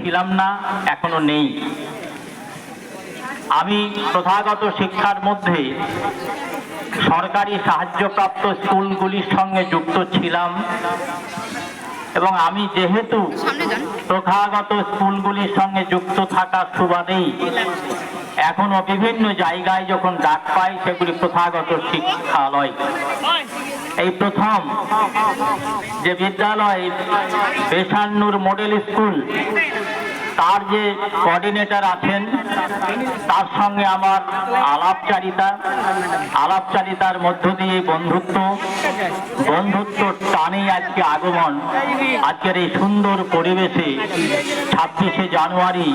ছিলাম না এখনও নেই। আমি প্রথাগত শিক্ষার মধ্যে সরকারি সাহায্যপ্রাপ্ত স্কুলগুলির সঙ্গে যুক্ত ছিলাম এবং আমি যেহেতু প্রথাগত স্কুলগুলির সঙ্গে যুক্ত থাকার সুবাদেই এখনও বিভিন্ন জায়গায় যখন ডাক পাই সেগুলি প্রথাগত শিক্ষালয়। এই প্রথম যে বিদ্যালয় বেসান্নুর মডেল স্কুল তার যে কোঅর্ডিনেটর আছেন, তার সঙ্গে আমার আলাপচারিতা, আলাপচারিতার মধ্য দিয়ে বন্ধুত্ব বন্ধুত্ব টানেই আজকে আগমন। আজকের এই সুন্দর পরিবেশে ছাব্বিশে জানুয়ারি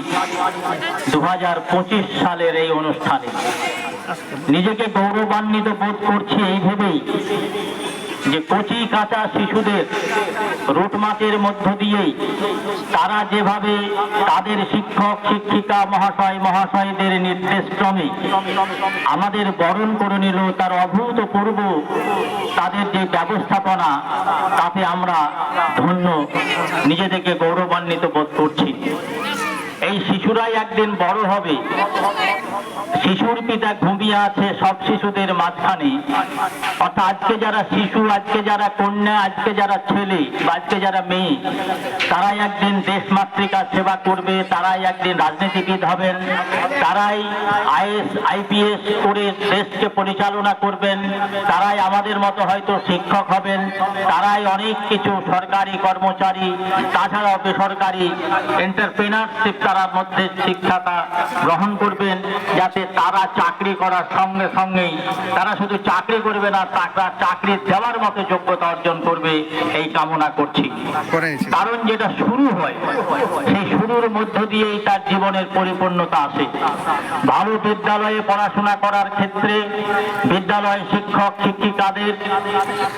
দু হাজার পঁচিশ সালের এই অনুষ্ঠানে। নিজেকে গৌরবান্বিত বোধ করছি এই ভেবেই যে কচি কাঁচা শিশুদের রুটমাতের মধ্য দিয়েই তারা যেভাবে তাদের শিক্ষক, শিক্ষিকা, মহাশয়, মহাশয়দের নির্দেশক্রমে আমাদের বরণ করে নিল, তার অভূতপূর্ব তাদের যে ব্যবস্থাপনা, তাতে আমরা ধন্য। নিজেদেরকে গৌরবান্বিত বোধ করছি। এই শিশুরাই একদিন বড় হবে। শিশুর পিতা ঘুমিয়ে আছে সব শিশুদের মাঝখানে। অর্থাৎ আজকে যারা শিশু, আজকে যারা কন্যা, আজকে যারা ছেলে আজকে যারা মেয়ে, তারাই একদিন দেশ মাতৃকার সেবা করবে, তারাই একদিন রাজনীতিবিদ হবেন, তারাই আইএস, আইপিএস করে দেশকে পরিচালনা করবেন, তারাই আমাদের মতো হয়তো শিক্ষক হবেন, তারাই অনেক কিছু সরকারি কর্মচারী, তাছাড়াও বেসরকারি এন্টারপ্রেনারশিপ তারা মধ্যে শিক্ষাটা গ্রহণ করবেন যাতে তারা চাকরি করার সঙ্গে সঙ্গেই তারা শুধু চাকরি করবে না তারা চাকরি দেওয়ার মতো যোগ্যতা অর্জন করবে এই কামনা করছি। কারণ যেটা শুরু হয় সেই শুরুর মধ্য দিয়েই তার জীবনের পরিপূর্ণতা আসে। ভালো বিদ্যালয়ে পড়াশোনা করার ক্ষেত্রে বিদ্যালয় শিক্ষক শিক্ষিকাদের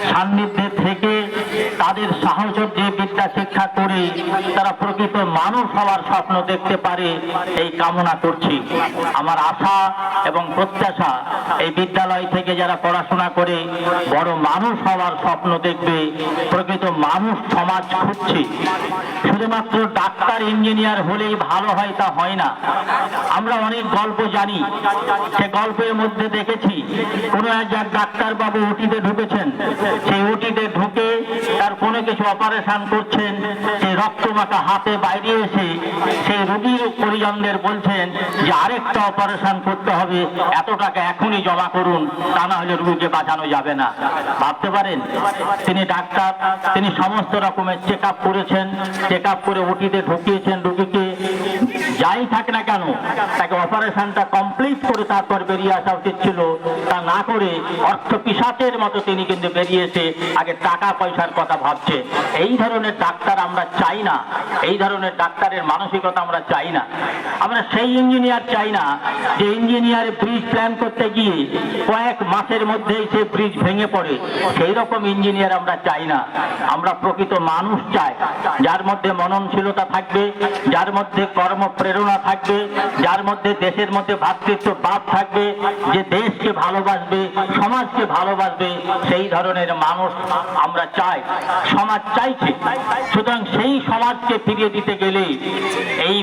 সান্নিধ্যে থেকে তাদের সাহচর্যে বিদ্যা শিক্ষা করে তারা প্রকৃত মানুষ হওয়ার স্বপ্ন দেখতে পারে, এই কামনা করছি। আমার আশা এবং প্রত্যাশা, এই বিদ্যালয় থেকে যারা পড়াশোনা করে বড় মানুষ হওয়ার স্বপ্ন দেখবে, প্রকৃত মানুষ সমাজ খুঁজছে। শুধুমাত্র ডাক্তার, ইঞ্জিনিয়ার হলেই ভালো হয় তা হয় না। আমরা অনেক গল্প জানি, সে গল্পের মধ্যে দেখেছি, কোনো একজন ডাক্তার বাবু ওটিতে ঢুকেছেন, সেই ওটিতে ঢুকে তার কোনো কিছু অপারেশন করছেন, সেই রক্তমাখা হাতে বাইরে এসে সেই রুগীর পরিজনদের বলছেন যে আরেকটা অপারেশন করতে হবে এত টাকা এখনই জমা করুন, তা না হলে রুগীকে বাঁচানো যাবে না। ভাবতে পারেন? তিনি ডাক্তার, তিনি সমস্ত রকমের চেক করেছেন চেক করে ওটিতে ঢুকিয়েছেন রোগীকে যাই থাকে না কেন, তাকে অপারেশনটা কমপ্লিট করে তারপর বেরিয়ে আসা উচিত ছিল। তা না করে অর্থ পিসাচের মতো তিনি কিন্তু বেরিয়েছে আগে টাকা পয়সার কথা ভাবছে। এই ধরনের ডাক্তার আমরা চাই না। এই ধরনের ডাক্তারের মানসিকতা আমরা চাই না। আমরা সেই ইঞ্জিনিয়ার চাই না যে ইঞ্জিনিয়ার ব্রিজ প্ল্যান করতে গিয়ে কয়েক মাসের মধ্যেই সে ব্রিজ ভেঙে পড়ে। সেই রকম ইঞ্জিনিয়ার আমরা চাই না। আমরা প্রকৃত মানুষ চাই। যার মধ্যে মননশীলতা থাকবে, যার মধ্যে কর্ম প্রেরণা থাকবে, যার মধ্যে দেশের মধ্যে ভ্রাতৃত্ব ভাব থাকবে, যে দেশকে ভালোবাসবে, সমাজকে ভালোবাসবে, সেই ধরনের মানুষ আমরা চাই, সমাজ চাইছে। সুতরাং সেই সমাজকে ফিরিয়ে দিতে গেলে এই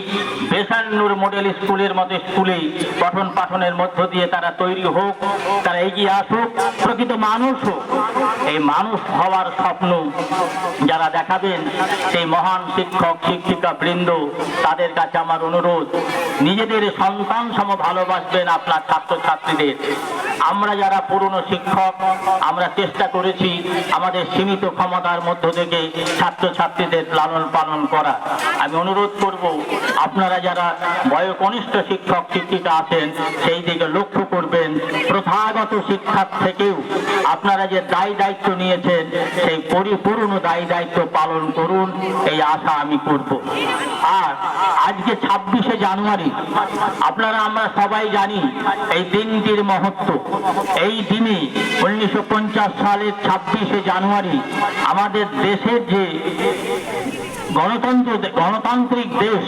বেসান্নুর মডেল স্কুলের মতো স্কুলে পঠন পাঠনের মধ্য দিয়ে তারা তৈরি হোক, তারা এগিয়ে আসুক, প্রকৃত মানুষ হোক। এই মানুষ হওয়ার স্বপ্ন যারা দেখাবেন, সেই মহান শিক্ষক শিক্ষিকা বৃন্দ তাদের কাছে আমার অনুরোধ, নিজেদের সন্তান সম ভালোবাসবেন আপনার ছাত্রছাত্রীদের। আমরা যারা পুরনো শিক্ষক, আমরা চেষ্টা করেছি আমাদের সীমিত ক্ষমতার মধ্য থেকে ছাত্রছাত্রীদের লালন পালন করা। আমি অনুরোধ করব, আপনারা যারা বয়কনিষ্ঠ শিক্ষক শিক্ষিকা আছেন, সেই দিকে লক্ষ্য করবেন প্রথাগত শিক্ষার থেকেও আপনারা যে দায় দায়িত্ব নিয়েছেন, সেই পরিপূর্ণ দায় দায়িত্ব পালন করুন, এই আশা আমি করব। আর আজকে ছাব্বিশে জানুয়ারি, আপনারা আমরা সবাই জানি এই দিনটির মহত্ব। এই দিনে উনিশশো পঞ্চাশ সালের ছাব্বিশে জানুয়ারি আমাদের দেশের যে গণতন্ত্র গণতান্ত্রিক দেশ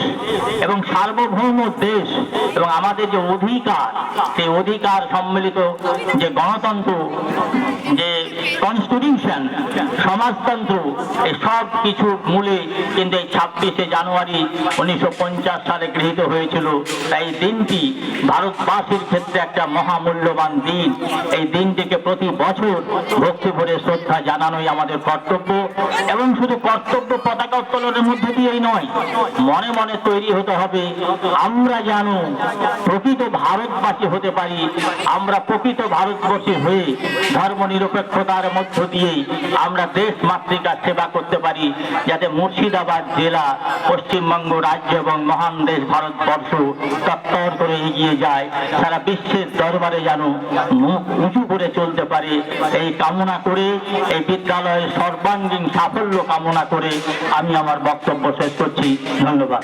এবং সার্বভৌম দেশ এবং আমাদের যে অধিকার, সেই অধিকার সম্মিলিত যে গণতন্ত্র, যে কনস্টিটিউশন সমাজতন্ত্র সব কিছু মূলে কিন্তু এই ছাব্বিশে জানুয়ারি উনিশশো পঞ্চাশ সালে গৃহীত হয়েছিল। তাই দিনটি ভারতবাসীর ক্ষেত্রে একটা মহামূল্যবান দিন। এই দিনটিকে প্রতি বছর ভক্তি ভরে শ্রদ্ধা জানানোই আমাদের কর্তব্য এবং শুধু কর্তব্য পতাকা উত্তোলনের মধ্যে দিয়েই নয়, মনে মনে তৈরি হতে হবে, আমরা যেন প্রকৃত ভারতবাসী হতে পারি, আমরা প্রকৃত ভারতবর্ষী হয়ে ধর্ম নিরপেক্ষতার মধ্য দিয়েই আমরা দেশ মাতৃকার সেবা করতে পারি, যাতে মুর্শিদাবাদ জেলা, পশ্চিমবঙ্গ রাজ্য এবং মহান দেশ ভারতবর্ষ তত্তর করে এগিয়ে যায়। সারা বিশ্বের দরবারে যেন মুখ উঁচু করে চলতে পারে এই কামনা করে, এই বিদ্যালয়ের সর্বাঙ্গীন সাফল্য কামনা করে আমি আমার বক্তব্য শেষ করছি। ধন্যবাদ।